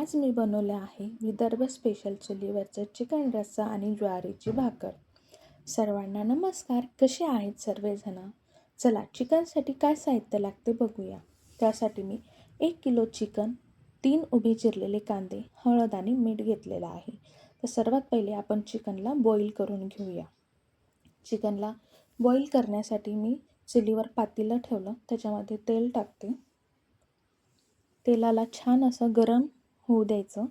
आज मी बनवले आहे विदर्भ स्पेशल चुलीवरचं चिकन रस्सा आणि ज्वारीची भाकर. सर्वांना नमस्कार कसे आहेत सर्वजण? चला चिकनसाठी काय साहित्य लागते बघूया. त्यासाठी मी एक किलो चिकन तीन उभे चिरलेले कांदे हळद आणि मीठ घेतलेलं आहे. तर सर्वात पहिले आपण चिकनला बॉईल करून घेऊया. चिकनला बॉईल करण्यासाठी मी चुलीवर पातेलं ठेवलं त्याच्यामध्ये तेल टाकते. तेलाला छान असं गरम होऊ द्यायचं.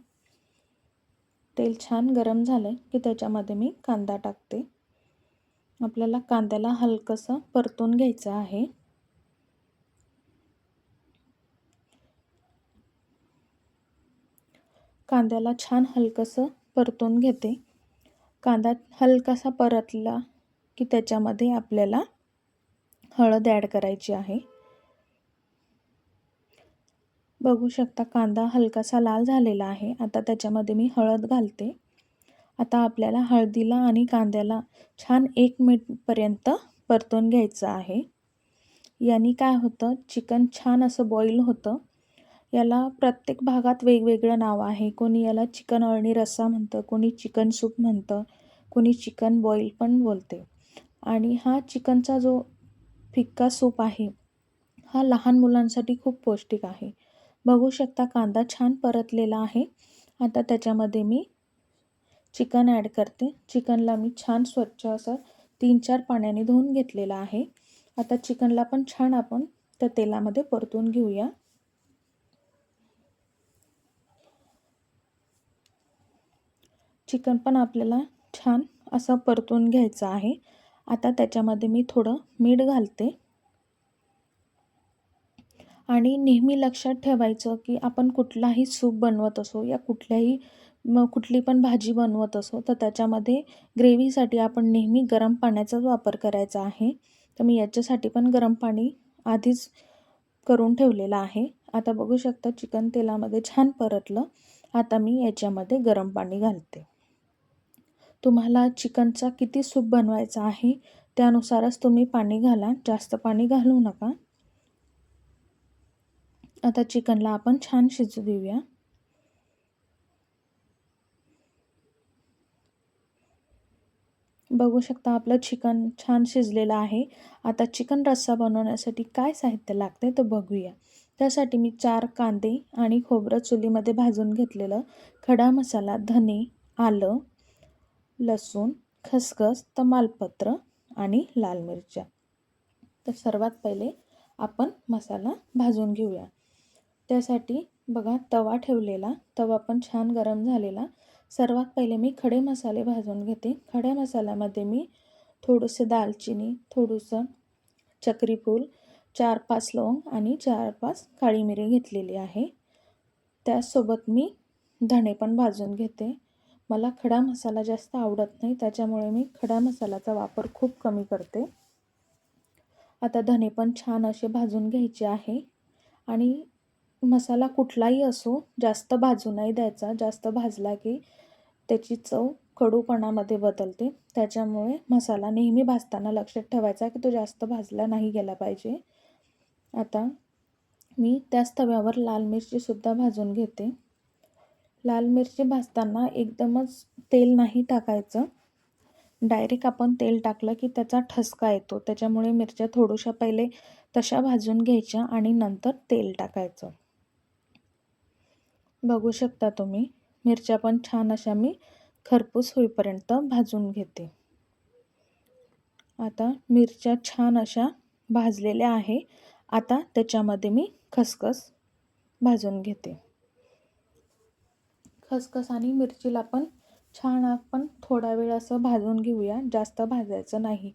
तेल छान गरम झालं की त्याच्यामध्ये मी कांदा टाकते. आपल्याला कांद्याला हलकंसं परतून घ्यायचं आहे. कांद्याला छान हलकंसं परतून घेते. कांदा हलकासा परतला की त्याच्यामध्ये आपल्याला हळद ॲड करायची आहे. बघू शकता कांदा हलकासा लाल झालेला आहे. आता त्याच्यामध्ये मी हळद घालते. आता आपल्याला हळदीला आणि कांद्याला छान एक मिनिटपर्यंत परतून घ्यायचं आहे. याने काय होतं? चिकन छान असं बॉईल होतं. याला प्रत्येक भागात वेगवेगळं नाव आहे. कोणी याला चिकन अळणी रस्सा म्हणतं कोणी चिकन सूप म्हणतं कोणी चिकन बॉईल पण बोलते. आणि हा चिकनचा जो फिक्का सूप आहे हा लहान मुलांसाठी खूप पौष्टिक आहे. बघू शकता कांदा छान परतलेला आहे. आता त्याच्यामध्ये मी चिकन ॲड करते. चिकनला मी छान स्वच्छ असं तीन चार पाण्याने धुवून घेतलेलं आहे. आता चिकनला पण छान आपण त्या तेलामध्ये परतून घेऊया. चिकन पण आपल्याला छान असं परतून घ्यायचं आहे. आता त्याच्यामध्ये मी थोडं मीठ घालते. आणि नेहमी लक्षात ठेवायचं की आपण कुठलाही सूप बनवत असो या कुठल्याही मग कुठली पण भाजी बनवत असो तर त्याच्यामध्ये ग्रेव्हीसाठी आपण नेहमी गरम पाण्याचाच वापर करायचा आहे. तर मी याच्यासाठी पण गरम पाणी आधीच करून ठेवलेलं आहे. आता बघू शकता चिकन तेलामध्ये छान परतलं. आता मी याच्यामध्ये गरम पाणी घालते. तुम्हाला चिकनचा किती सूप बनवायचा आहे त्यानुसारच तुम्ही पाणी घाला. जास्त पाणी घालू नका. आता चिकनला आपण छान शिजू देऊया बघू शकता आपलं चिकन छान शिजलेलं आहे. आता चिकन रस्सा बनवण्यासाठी काय साहित्य लागते ते बघूया. त्यासाठी मी चार कांदे आणि खोबरं चुलीमध्ये भाजून घेतलेलं खडा मसाला धने आलं लसूण खसखस तमालपत्र आणि लाल मिरच्या. तर सर्वात पहिले आपण मसाला भाजून घेऊया. त्यासाठी बघा तवा ठेवलेला. तवा पण छान गरम झालेला. सर्वात पहिले मी खडे मसाले भाजून घेते. खड्या मसाल्यामध्ये मी थोडंसं दालचिनी थोडंसं चक्रीफूल चार पाच लवंग आणि चार पाच काळी मिरी घेतलेली आहे. त्यासोबत मी धणे पण भाजून घेते. मला खडा मसाला जास्त आवडत नाही त्याच्यामुळे मी खडा मसाल्याचा वापर खूप कमी करते. आता धणे पण छान असे भाजून घ्यायचे आहे. आणि मसाला कुठलाही असो जास्त भाजू नाही द्यायचा जास्त भाजला की त्याची चव कडूपणामध्ये बदलते. त्याच्यामुळे मसाला नेहमी भाजताना लक्षात ठेवायचा की तो जास्त भाजला नाही गेला पाहिजे. आता मी त्याच तव्यावर लाल मिरचीसुद्धा भाजून घेते. लाल मिरची भाजताना एकदमच तेल नाही टाकायचं. डायरेक्ट आपण तेल टाकलं की त्याचा ठसका येतो. त्याच्यामुळे मिरच्या थोड्याशा पहिले तशा भाजून घ्यायच्या आणि नंतर तेल टाकायचं. बघू शकता तुम्ही. मिरच्या पण छान अशा मी खरपूस होईपर्यंत भाजून घेते. आता मिरच्या छान अशा भाजलेल्या आहे. आता त्याच्यामध्ये मी खसखस भाजून घेते. खसखस आणि मिरचीला पण छान आपण थोडा वेळ असं भाजून घेऊया. जास्त भाजायचं नाही.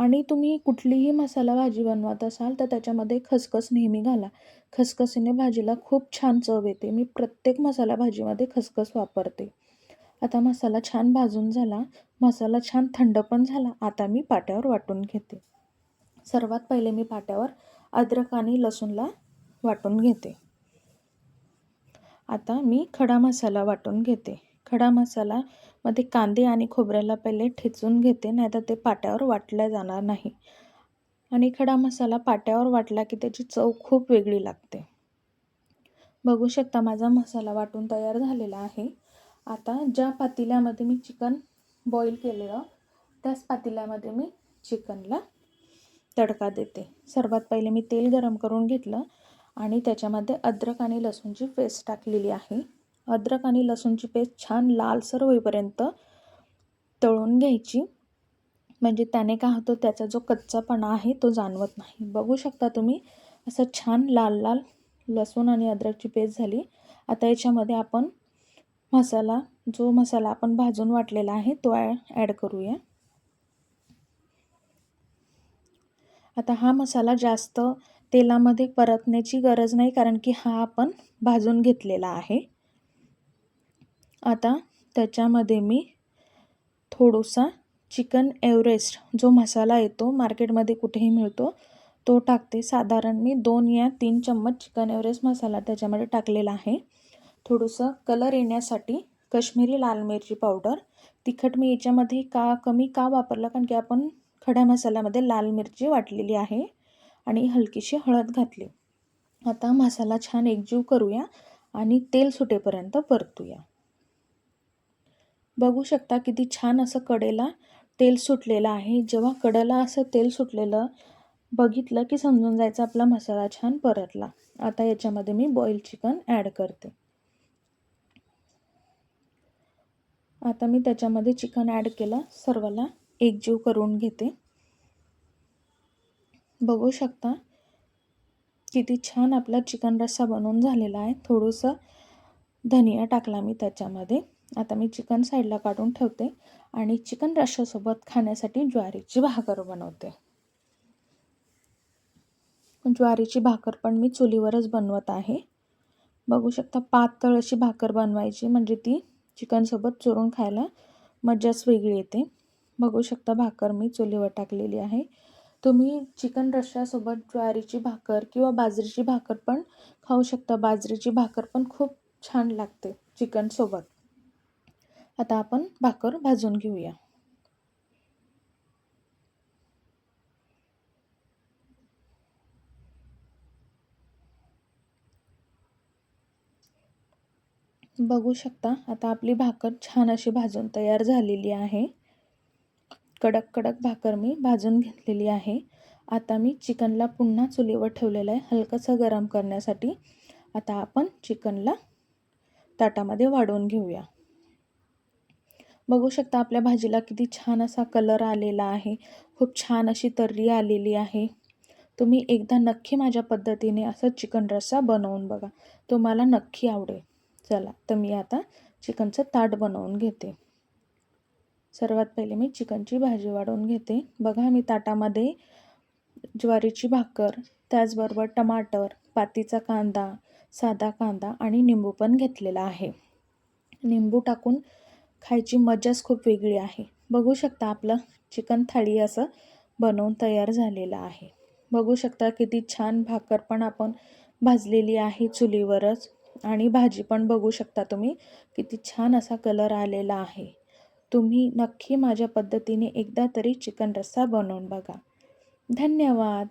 आणि तुम्ही कुठलीही मसाला भाजी बनवत असाल तर त्याच्यामध्ये खसखस नेहमी घाला. खसखसीने भाजीला खूप छान चव येते. मी प्रत्येक मसाला भाजीमध्ये खसखस वापरते. आता मसाला छान भाजून झाला. मसाला छान थंड पण झाला. आता मी पाट्यावर वाटून घेते. सर्वात पहिले मी पाट्यावर अद्रक आणि लसूणला वाटून घेते. आता मी खडा मसाला वाटून घेते. खडा मसाला मग ते कांदे आणि खोबऱ्याला पहिले ठेचून घेते नाहीतर ते पाट्यावर वाटल्या जाणार नाही. आणि खडा मसाला पाट्यावर वाटला की त्याची चव खूप वेगळी लागते. बघू शकता माझा मसाला वाटून तयार झालेला आहे. आता ज्या पातेल्यामध्ये मी चिकन बॉईल केलेलं त्याच पातेल्यामध्ये मी चिकनला तडका देते. सर्वात पहिले मी तेल गरम करून घेतलं आणि त्याच्यामध्ये अद्रक आणि लसूणची पेस्ट टाकलेली आहे. अद्रक आणि लसूणची पेस्ट छान लालसर होईपर्यंत तळून घ्यायची. म्हणजे त्याने काय होतं त्याचा जो कच्चापणा आहे तो जाणवत नाही. बघू शकता तुम्ही असं छान लाल लाल लसूण आणि अद्रकची पेस्ट झाली. आता याच्यामध्ये आपण मसाला जो मसाला आपण भाजून वाटलेला आहे तो ॲड करूया. आता हा मसाला जास्त तेलामध्ये परतण्याची गरज नाही कारण की हा आपण भाजून घेतलेला आहे. आता त्याच्यामध्ये मी थोडासा चिकन एव्हरेस्ट जो मसाला येतो मार्केटमध्ये कुठेही मिळतो तो टाकते. साधारण मी दोन या तीन चम्मच चिकन एव्हरेस्ट मसाला त्याच्यामध्ये टाकलेला आहे. थोडंसं कलर येण्यासाठी कश्मीरी लाल मिरची पावडर. तिखट मी याच्यामध्ये का कमी का वापरलं कारण की आपण खड्या मसाल्यामध्ये लाल मिरची वाटलेली आहे आणि हलकीशी हळद घातली. आता मसाला छान एकजीव करूया आणि तेल सुटेपर्यंत परतूया. बघू शकता किती छान असं कडेला तेल सुटलेलं आहे. जेव्हा कडेला असं तेल सुटलेलं बघितलं की समजून जायचं आपला मसाला छान परतला. आता याच्यामध्ये मी बॉईल चिकन ॲड करते. आता मी त्याच्यामध्ये चिकन ॲड केलं. सर्वाला एकजीव करून घेते. बघू शकता किती छान आपला चिकन रस्सा बनवून झालेला आहे. थोडंसं धनिया टाकला मी त्याच्यामध्ये. आता मी चिकन साईडला काढून ठेवते आणि चिकन रश्श्यासोबत खाण्यासाठी ज्वारीची भाकर बनवते. ज्वारीची भाकर पण मी चुलीवरच बनवत आहे. बघू शकता पातळ अशी भाकर बनवायची म्हणजे ती चिकनसोबत चुरून खायला मजाच वेगळी येते. बघू शकता भाकर मी चुलीवर टाकलेली आहे. तुम्ही चिकन रश्श्यासोबत ज्वारीची भाकर किंवा बाजरीची भाकर पण खाऊ शकता. बाजरीची भाकर पण खूप छान लागते चिकनसोबत आता आपण भाकर भाजून घेऊया. बघू शकता आता आपली भाकर छान अशी भाजून तयार झालेली आहे. कडक कडक भाकर मी भाजून घेतलेली आहे. आता मी चिकनला पुन्हा चुलीवर ठेवलेलं आहे हलकंसं गरम करण्यासाठी. आता आपण चिकनला ताटामध्ये वाढवून घेऊया. बघू शकता आपल्या भाजीला किती छान असा कलर आलेला आहे. खूप छान अशी तर्री आलेली आहे. तुम्ही एकदा नक्की माझ्या पद्धतीने असं चिकन रस्सा बनवून बघा. तुम्हाला नक्की आवडेल. चला तर मी आता चिकनचं ताट बनवून घेते. सर्वात पहिले मी चिकनची भाजी वाढवून घेते. बघा मी ताटामध्ये ज्वारीची भाकर त्याचबरोबर टमाटर पातीचा कांदा साधा कांदा आणि निंबू पण घेतलेला आहे. निंबू टाकून खायची मजाच खूप वेगळी आहे. बघू शकता आपलं चिकन थाळी असं बनवून तयार झालेलं आहे. बघू शकता किती छान भाकर पण आपण भाजलेली आहे चुलीवरच. आणि भाजी पण बघू शकता तुम्ही किती छान असा कलर आलेला आहे. तुम्ही नक्की माझ्या पद्धतीने एकदा तरी चिकन रस्सा बनवून बघा. धन्यवाद.